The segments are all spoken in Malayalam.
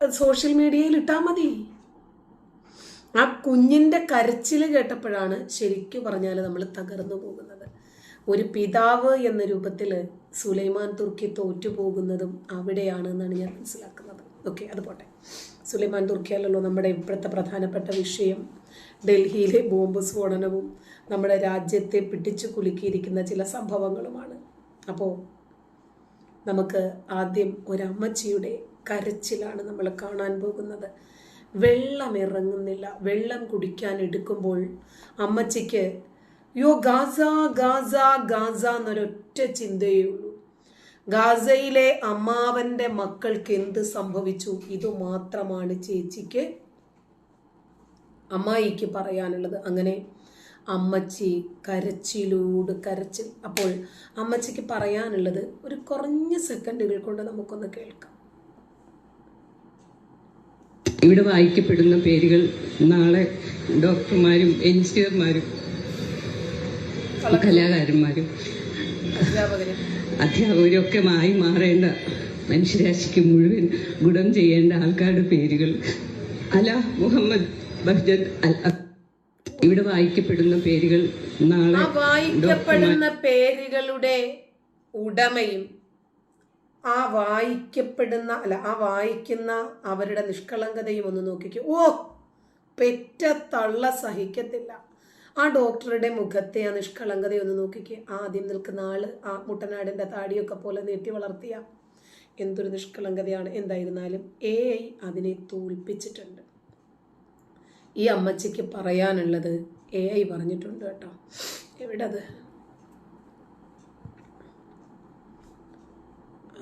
സോഷ്യൽ മീഡിയയിൽ ഇട്ടാൽ മതി. ആ കുഞ്ഞിന്റെ കരച്ചിൽ കേട്ടപ്പോഴാണ് ശരിക്കും പറഞ്ഞാൽ നമ്മൾ തകർന്നു പോകുന്നത്. ഒരു പിതാവ് എന്ന രൂപത്തിൽ സുലൈമാൻ തുർക്കി തോറ്റുപോകുന്നതും അവിടെയാണ് എന്നാണ് ഞാൻ മനസ്സിലാക്കുന്നത്. ഓക്കെ അത് പോട്ടെ. സുലൈമാൻ തുർക്കിയല്ലല്ലോ നമ്മുടെ ഇപ്പോഴത്തെ പ്രധാനപ്പെട്ട വിഷയം. ഡൽഹിയിലെ ബോംബ് സ്ഫോടനവും നമ്മുടെ രാജ്യത്തെ പിടിച്ചു കുലുക്കിയിരിക്കുന്ന ചില സംഭവങ്ങളുമാണ്. അപ്പോൾ നമുക്ക് ആദ്യം ഒരമ്മച്ചിയുടെ കരച്ചിലാണ് നമ്മൾ കാണാൻ പോകുന്നത്. വെള്ളം ഇറങ്ങുന്നില്ല. വെള്ളം കുടിക്കാൻ എടുക്കുമ്പോൾ അമ്മച്ചിക്ക് യോ ഗാസ ഗാസ ഗാസ എന്നൊരൊറ്റ ചിന്തയേ ഉള്ളൂ. ഗാസയിലെ അമ്മാവന്റെ മക്കൾക്ക് എന്ത് സംഭവിച്ചു? ഇത് മാത്രമാണ് ചേച്ചിക്ക് അമ്മായിക്ക് പറയാനുള്ളത്. അങ്ങനെ അമ്മച്ചി കരച്ചിലൂട് കരച്ചിൽ. അപ്പോൾ അമ്മച്ചിക്ക് പറയാനുള്ളത് ഒരു കുറഞ്ഞ സെക്കൻഡുകൾ കൊണ്ട് നമുക്കൊന്ന് കേൾക്കാം. ഇവിടെ വായിക്കപ്പെടുന്ന പേരുകൾ നാളെ ഡോക്ടർമാരും എഞ്ചിനീയർമാരും കലാകാരന്മാരും അധ്യാപകരെ ഒക്കെ മായി മാറേണ്ട മനുഷ്യരാശിക്ക് മുഴുവൻ ഗുണം ചെയ്യേണ്ട ആൾക്കാരുടെ പേരുകൾ. അല മുഹമ്മദ് അൽ അ- ഇവിടെ വായിക്കപ്പെടുന്ന പേരുകൾ നാളെ വായിക്കപ്പെടുന്ന പേരുകളുടെ ഉടമയും ആ വായിക്കപ്പെടുന്ന അല്ല ആ വായിക്കുന്ന അവരുടെ നിഷ്കളങ്കതയും ഒന്ന് നോക്കിക്കോ. ഓ പെറ്റ തള്ള സഹിക്കത്തില്ല. ആ ഡോക്ടറുടെ മുഖത്തെ ആ നിഷ്കളങ്കതയൊന്ന് നോക്കിക്കേ. ആദ്യം നിൽക്കുന്ന ആൾ ആ മുട്ടനാടിന്റെ താടിയൊക്കെ പോലെ നീട്ടി വളർത്തിയ എന്തൊരു നിഷ്കളങ്കതയാണ്. എന്തായിരുന്നാലും എ ഐ അതിനെ തോൽപ്പിച്ചിട്ടുണ്ട്. ഈ അമ്മച്ചിക്ക് പറയാനുള്ളത് എ ഐ പറഞ്ഞിട്ടുണ്ട് കേട്ടോ. എവിടെ അത്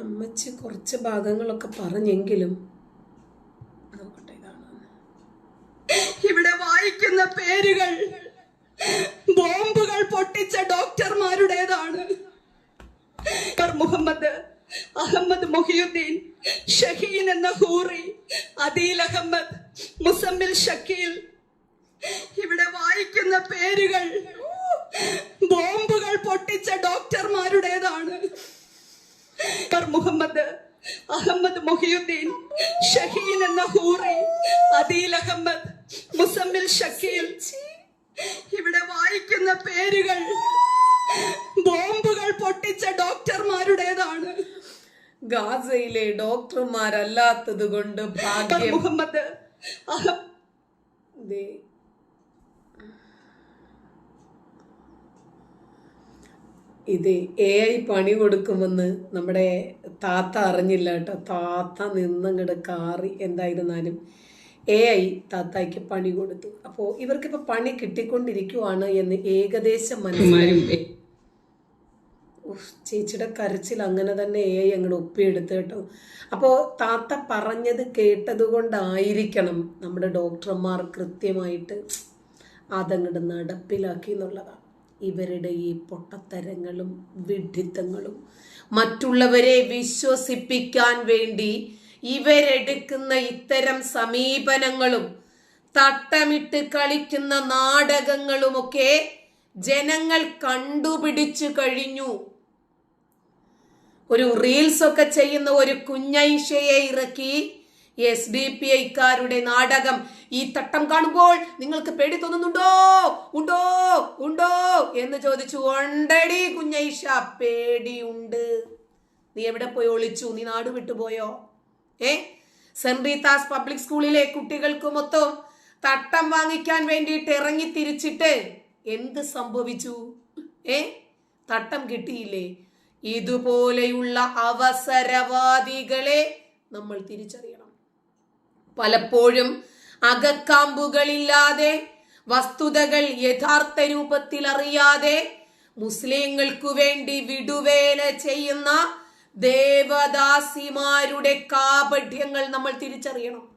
അമ്മച്ചി കുറച്ച് ഭാഗങ്ങളൊക്കെ പറഞ്ഞെങ്കിലും ഇവിടെ വായിക്കുന്ന പേരുകൾ. ബോംബുകൾ പൊട്ടിച്ച ഡോക്ടർമാരുടേതാണ്. ഡോക്ടർ മുഹമ്മദ് അഹമ്മദ് മൊഹിയുദ്ദീൻ ഷഹീൻ എന്ന ഹൂറി അദീൽ അഹമ്മദ് മുസമ്മിൽ ഷക്കീൽ. ഇവിടെ വായിക്കുന്ന പേരുകൾ. ബോംബുകൾ പൊട്ടിച്ച ഡോക്ടർമാരുടേതാണ്. ഡോക്ടർ മുഹമ്മദ് അഹമ്മദ് മൊഹിയുദ്ദീൻ ഷഹീൻ എന്ന ഹൂറി അദീൽ അഹമ്മദ് മുസമ്മിൽ ഷക്കീൽ. ഇവിടെ വായിക്കുന്ന പേരുകൾ ബോംബുകൾ പൊട്ടിച്ച ഡോക്ടർമാരുടേതാണ്. ഗാസയിലെ ഡോക്ടർമാരല്ലാത്തത് കൊണ്ട് ഭാഗ്യം. മുഹമ്മദ് അഹ- ഇത് എ ഐ പണി കൊടുക്കുമെന്ന് നമ്മുടെ താത്ത അറിഞ്ഞില്ല കേട്ടോ. താത്ത നിന്നങ്ങട് കാറി എന്തായിരുന്നാലും എ ഐ താത്തായ്ക്ക് പണി കൊടുത്തു. അപ്പോൾ ഇവർക്കിപ്പോൾ പണി കിട്ടിക്കൊണ്ടിരിക്കുവാണ് എന്ന് ഏകദേശം മനസ്സിലായി. ചേച്ചിയുടെ കരച്ചിൽ അങ്ങനെ തന്നെ എ ഐ അങ്ങോട്ട് ഒപ്പിയെടുത്ത് കേട്ടോ. അപ്പോൾ താത്ത പറഞ്ഞത് കേട്ടത് കൊണ്ടായിരിക്കണം നമ്മുടെ ഡോക്ടർമാർ കൃത്യമായിട്ട് അതങ്ങോട്ട് നടപ്പിലാക്കി എന്നുള്ളതാണ്. ഇവരുടെ ഈ പൊട്ടത്തരങ്ങളും വിഡ്ഢിത്തങ്ങളും മറ്റുള്ളവരെ വിശ്വസിപ്പിക്കാൻ വേണ്ടി ഇവരെടുക്കുന്ന ഇത്തരം സമീപനങ്ങളും തട്ടമിട്ട് കളിക്കുന്ന നാടകങ്ങളുമൊക്കെ ജനങ്ങൾ കണ്ടുപിടിച്ചു കഴിഞ്ഞു. ഒരു റീൽസ് ഒക്കെ ചെയ്യുന്ന ഒരു കുഞ്ഞൈഷയെ ഇറക്കി എസ് ഡി പി ഐക്കാരുടെ നാടകം ഈ തട്ടം കാണുമ്പോൾ നിങ്ങൾക്ക് പേടി തോന്നുന്നുണ്ടോ? ഉണ്ടോ? ഉണ്ടോ? എന്ന് ചോദിച്ചു ഉണ്ടടി കുഞ്ഞൈഷ പേടിയുണ്ട്. നീ എവിടെ പോയി ഒളിച്ചു? നീ നാട് വിട്ടുപോയോ ഏ? സെന്റ് റീതാസ് പബ്ലിക് സ്കൂളിലെ കുട്ടികൾക്ക് മൊത്തം തട്ടം വാങ്ങിക്കാൻ വേണ്ടിയിട്ട് ഇറങ്ങി തിരിച്ചിട്ട് എന്ത് സംഭവിച്ചു? ഏ? തട്ടം കിട്ടിയില്ലേ? ഇതുപോലെയുള്ള അവസരവാദികളെ നമ്മൾ തിരിച്ചറിയണം. പലപ്പോഴും അകക്കാമ്പുകളില്ലാതെ വസ്തുതകൾ യഥാർത്ഥ രൂപത്തിൽ അറിയാതെ മുസ്ലിങ്ങൾക്കു വേണ്ടി വിടുവേല ചെയ്യുന്ന ദേവദാസിമാരുടെ കാപഠ്യങ്ങൾ നമ്മൾ തിരിച്ചറിയണം.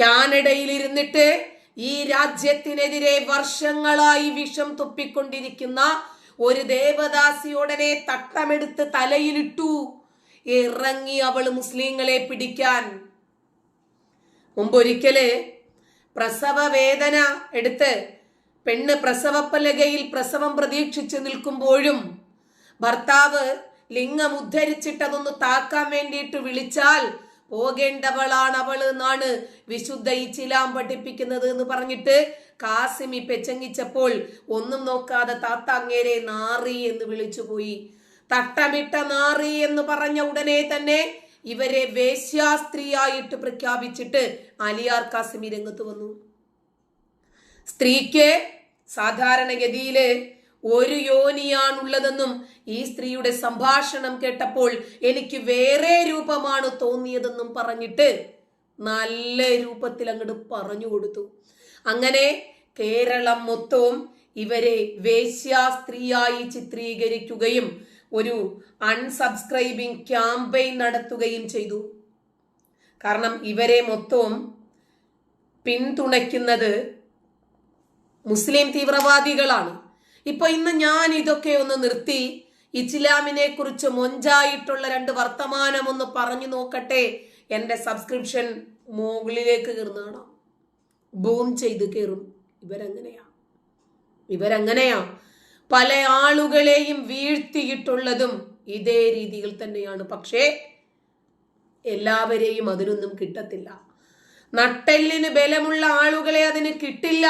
കാനഡയിൽ ഇരുന്നിട്ട് ഈ രാജ്യത്തിനെതിരെ വർഷങ്ങളായി വിഷം തുപ്പിക്കൊണ്ടിരിക്കുന്ന ഒരു ദേവദാസിയോടനെ തട്ടമെടുത്ത് തലയിലിട്ടു. ഇറങ്ങി അവൾ മുസ്ലിങ്ങളെ പിടിക്കാൻ. മുമ്പൊരിക്കൽ പ്രസവ വേദന എടുത്ത് പെണ്ണ് പ്രസവപ്പലകയിൽ പ്രസവം പ്രതീക്ഷിച്ച് നിൽക്കുമ്പോഴും ഭർത്താവ് ലിംഗം ഉദ്ധരിച്ചിട്ട് അതൊന്ന് താക്കാൻ വേണ്ടിയിട്ട് വിളിച്ചാൽ പോകേണ്ടവളാണ് അവൾ എന്നാണ് വിശുദ്ധ ഈ ചിലാം പഠിപ്പിക്കുന്നത് എന്ന് പറഞ്ഞിട്ട് കാസിമി പെച്ചങ്ങിച്ചപ്പോൾ ഒന്നും നോക്കാതെ താത്ത അങ്ങേരെ നാറി എന്ന് വിളിച്ചുപോയി. തട്ടമിട്ട നാറി എന്ന് പറഞ്ഞ ഉടനെ തന്നെ ഇവരെ വേശ്യാസ്ത്രീയായിട്ട് പ്രഖ്യാപിച്ചിട്ട് അലിയാർ കാസിമി രംഗത്ത് വന്നു. സ്ത്രീക്ക് സാധാരണഗതിയിൽ ഒരു യോനിയാണുള്ളതെന്നും ഈ സ്ത്രീയുടെ സംഭാഷണം കേട്ടപ്പോൾ എനിക്ക് വേറെ രൂപമാണ് തോന്നിയതെന്നും പറഞ്ഞിട്ട് നല്ല രൂപത്തിൽ അങ്ങോട്ട് പറഞ്ഞു കൊടുത്തു. അങ്ങനെ കേരളം മൊത്തവും ഇവരെ വേശ്യാസ്ത്രീയായി ചിത്രീകരിക്കുകയും ഒരു അൺസബ്സ്ക്രൈബിംഗ് ക്യാമ്പയിൻ നടത്തുകയും ചെയ്തു. കാരണം ഇവരെ മൊത്തവും പിന്തുണയ്ക്കുന്നത് മുസ്ലിം തീവ്രവാദികളാണ്. ഇപ്പൊ ഇന്ന് ഞാൻ ഇതൊക്കെ ഒന്ന് നിർത്തി. ഇസ്ലാമിനെ കുറിച്ച് മൊഞ്ചായിട്ടുള്ള രണ്ട് വർത്തമാനം ഒന്ന് പറഞ്ഞു നോക്കട്ടെ. എന്റെ സബ്സ്ക്രിപ്ഷൻ മുകളിലേക്ക് കയറുന്നതാണ്. ബൂം ചെയ്ത് കയറും. ഇവരെങ്ങനെയാ. ഇവരെങ്ങനെയാ. പല ആളുകളെയും വീഴ്ത്തിയിട്ടുള്ളതും ഇതേ രീതിയിൽ തന്നെയാണ്. പക്ഷേ എല്ലാവരെയും അതിനൊന്നും കിട്ടത്തില്ല. നട്ടെല്ലിന് ബലമുള്ള ആളുകളെ അതിന് കിട്ടില്ല.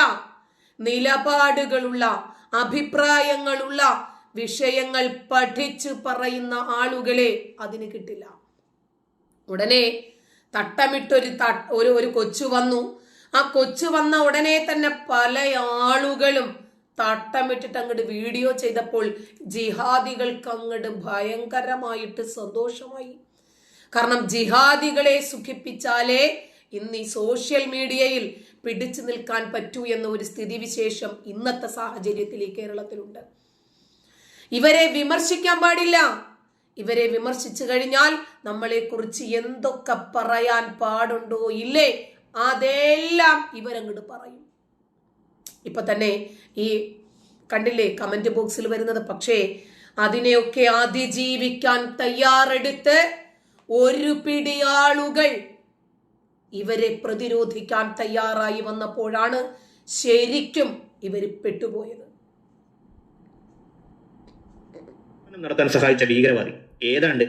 നിലപാടുകളുള്ള അഭിപ്രായങ്ങളുള്ള വിഷയങ്ങൾ പഠിച്ച് പറയുന്ന ആളുകളെ അതിന് കിട്ടില്ല. ഉടനെ തട്ടമിട്ടൊരു ഒരു ഒരു കൊച്ചു വന്നു. ആ കൊച്ചു വന്ന ഉടനെ തന്നെ പല ആളുകളും തട്ടമിട്ടിട്ട് അങ്ങോട്ട് വീഡിയോ ചെയ്തപ്പോൾ ജിഹാദികൾക്ക് അങ്ങോട്ട് ഭയങ്കരമായിട്ട് സന്തോഷമായി. കാരണം ജിഹാദികളെ സുഖിപ്പിച്ചാലേ ഇന്ന് ഈ സോഷ്യൽ മീഡിയയിൽ പിടിച്ചു നിൽക്കാൻ പറ്റൂ എന്ന ഒരു സ്ഥിതിവിശേഷം ഇന്നത്തെ സാഹചര്യത്തിൽ ഈ കേരളത്തിലുണ്ട്. ഇവരെ വിമർശിക്കാൻ പാടില്ല. ഇവരെ വിമർശിച്ചു കഴിഞ്ഞാൽ നമ്മളെ കുറിച്ച് എന്തൊക്കെ പറയാൻ പാടുണ്ടോ ഇല്ലേ? അതെല്ലാം ഇവരങ്ങോട്ട് പറയും. ഇപ്പൊ തന്നെ ഈ കണ്ടില്ലേ കമന്റ് ബോക്സിൽ വരുന്നത്. പക്ഷേ അതിനെയൊക്കെ അതിജീവിക്കാൻ തയ്യാറെടുത്ത് ഒരു പിടിയാളുകൾ ആളുകൾ ഇവരെ പ്രതിരോധിക്കാൻ തയ്യാറായി വന്നപ്പോഴാണ് ശരിക്കും ഇവർ പെട്ടുപോയത്. നടത്താൻ സഹായിച്ച ഭീകരവാദി ഏതാണ്ട്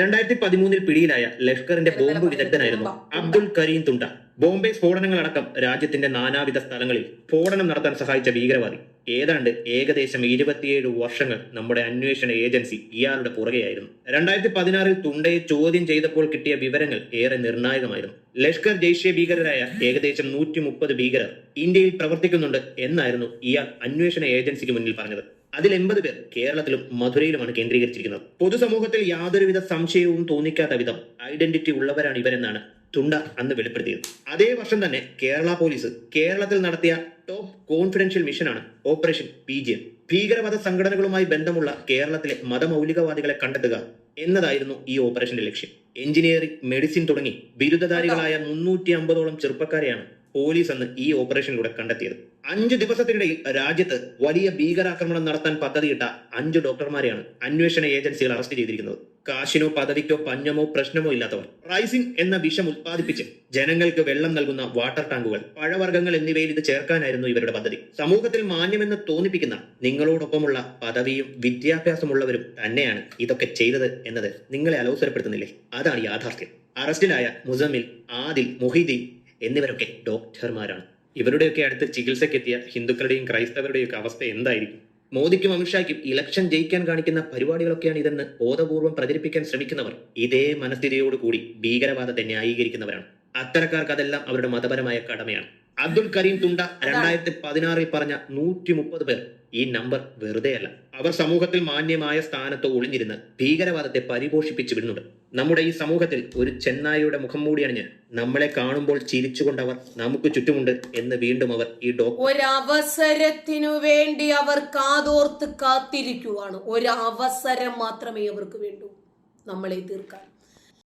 രണ്ടായിരത്തി പതിമൂന്നിൽ പിടിയിലായ ലഷ്കറിന്റെ ബോംബ് വിദഗ്ധനായിരുന്നു അബ്ദുൾ കരീം തുണ്ട. ബോംബെ സ്ഫോടനങ്ങളടക്കം രാജ്യത്തിന്റെ നാനാവിധ സ്ഥലങ്ങളിൽ സ്ഫോടനം നടത്താൻ സഹായിച്ച ഭീകരവാദി. ഏതാണ്ട് ഏകദേശം ഇരുപത്തിയേഴ് വർഷങ്ങൾ നമ്മുടെ അന്വേഷണ ഏജൻസി ഇയാളുടെ പുറകെയായിരുന്നു. രണ്ടായിരത്തി പതിനാറിൽ തുണ്ടയെ ചോദ്യം ചെയ്തപ്പോൾ കിട്ടിയ വിവരങ്ങൾ ഏറെ നിർണായകമായിരുന്നു. ലഷ്കർ ജെയ്ഷെ ഭീകരരായ ഏകദേശം നൂറ്റി മുപ്പത് ഭീകരർ ഇന്ത്യയിൽ പ്രവർത്തിക്കുന്നുണ്ട് എന്നായിരുന്നു ഇയാൾ അന്വേഷണ ഏജൻസിക്ക് മുന്നിൽ പറഞ്ഞത്. അതിൽ എൺപത് പേർ കേരളത്തിലും മധുരയിലുമാണ് കേന്ദ്രീകരിച്ചിരിക്കുന്നത്. പൊതുസമൂഹത്തിൽ യാതൊരുവിധ സംശയവും തോന്നിക്കാത്ത വിധം ഐഡന്റിറ്റി ഉള്ളവരാണ് ഇവരെന്നാണ് തുണ്ട അന്ന് വെളിപ്പെടുത്തിയത് അതേ വർഷം തന്നെ കേരള പോലീസ് കേരളത്തിൽ നടത്തിയ ടോപ്പ് കോൺഫിഡൻഷ്യൽ മിഷനാണ് ഓപ്പറേഷൻ പി ജി എം ഭീകരവാദ സംഘടനകളുമായി ബന്ധമുള്ള കേരളത്തിലെ മതമൗലികവാദികളെ കണ്ടെത്തുക എന്നതായിരുന്നു ഈ ഓപ്പറേഷന്റെ ലക്ഷ്യം. എഞ്ചിനീയറിംഗ് മെഡിസിൻ തുടങ്ങി ബിരുദധാരികളായ മുന്നൂറ്റി അമ്പതോളം ചെറുപ്പക്കാരെയാണ് പോലീസ് അന്ന് ഈ ഓപ്പറേഷനിലൂടെ കണ്ടെത്തിയത്. അഞ്ച് ദിവസത്തിനിടയിൽ രാജ്യത്ത് വലിയ ഭീകരാക്രമണം നടത്താൻ പദ്ധതിയിട്ട അഞ്ച് ഡോക്ടർമാരെയാണ് അന്വേഷണ ഏജൻസികൾ അറസ്റ്റ് ചെയ്തിരിക്കുന്നത്. കാശിനോ പദവിക്കോ പഞ്ഞമോ പ്രശ്നമോ ഇല്ലാത്തവർ. റൈസിൻ എന്ന വിഷം ഉത്പാദിപ്പിച്ച് ജനങ്ങൾക്ക് വെള്ളം നൽകുന്ന വാട്ടർ ടാങ്കുകൾ പഴവർഗങ്ങൾ എന്നിവയിൽ ഇത് ചേർക്കാനായിരുന്നു ഇവരുടെ പദ്ധതി. സമൂഹത്തിൽ മാന്യമെന്ന് തോന്നിപ്പിക്കുന്ന നിങ്ങളോടൊപ്പമുള്ള പദവിയും വിദ്യാഭ്യാസമുള്ളവരും തന്നെയാണ് ഇതൊക്കെ ചെയ്തത് എന്നത് നിങ്ങളെ അലോസരപ്പെടുത്തുന്നില്ലേ? അതാണ് യാഥാർത്ഥ്യം. അറസ്റ്റിലായ മുസമിൽ ആദിൽ മൊഹീദീൻ എന്നിവരൊക്കെ ഡോക്ടർമാരാണ്. ഇവരുടെയൊക്കെ അടുത്ത് ചികിത്സയ്ക്കെത്തിയ ഹിന്ദുക്കളുടെയും ക്രൈസ്തവരുടെയും ഒക്കെ അവസ്ഥ എന്തായിരിക്കും? മോദിക്കും അമിത്ഷായ്ക്കും ഇലക്ഷൻ ജയിക്കാൻ കാണിക്കുന്ന പരിപാടികളൊക്കെയാണ് ഇതെന്ന് ബോധപൂർവം പ്രചരിപ്പിക്കാൻ ശ്രമിക്കുന്നവർ ഇതേ മനസ്ഥിതിയോടുകൂടി ഭീകരവാദത്തെ ന്യായീകരിക്കുന്നവരാണ്. അത്തരക്കാർക്ക് അതെല്ലാം അവരുടെ മതപരമായ കടമയാണ്. അബ്ദുൾ കരീം തുണ്ട രണ്ടായിരത്തി പതിനാറിൽ പറഞ്ഞ നൂറ്റി മുപ്പത് പേർ ഈ നമ്പർ വെറുതെയല്ല. അവർ സമൂഹത്തിൽ മാന്യമായ സ്ഥാനത്ത് ഒളിഞ്ഞിരുന്ന് ഭീകരവാദത്തെ പരിപോഷിപ്പിച്ചു വിടുന്നുണ്ട്. നമ്മുടെ ഈ സമൂഹത്തിൽ ഒരു ചെന്നായിയുടെ മുഖം മൂടി അണിഞ്ഞ് നമ്മളെ കാണുമ്പോൾ ചിരിച്ചുകൊണ്ടവർ നമുക്ക് ചുറ്റുമുണ്ട് എന്ന് വീണ്ടും അവർ ഈ ഒരവസരത്തിനു വേണ്ടി അവർ കാതോർത്ത് കാത്തിരിക്കുവാണ്. ഒരു അവസരം മാത്രമേ അവർക്ക് വേണ്ടൂ. നമ്മളെ തീർക്കാൻ.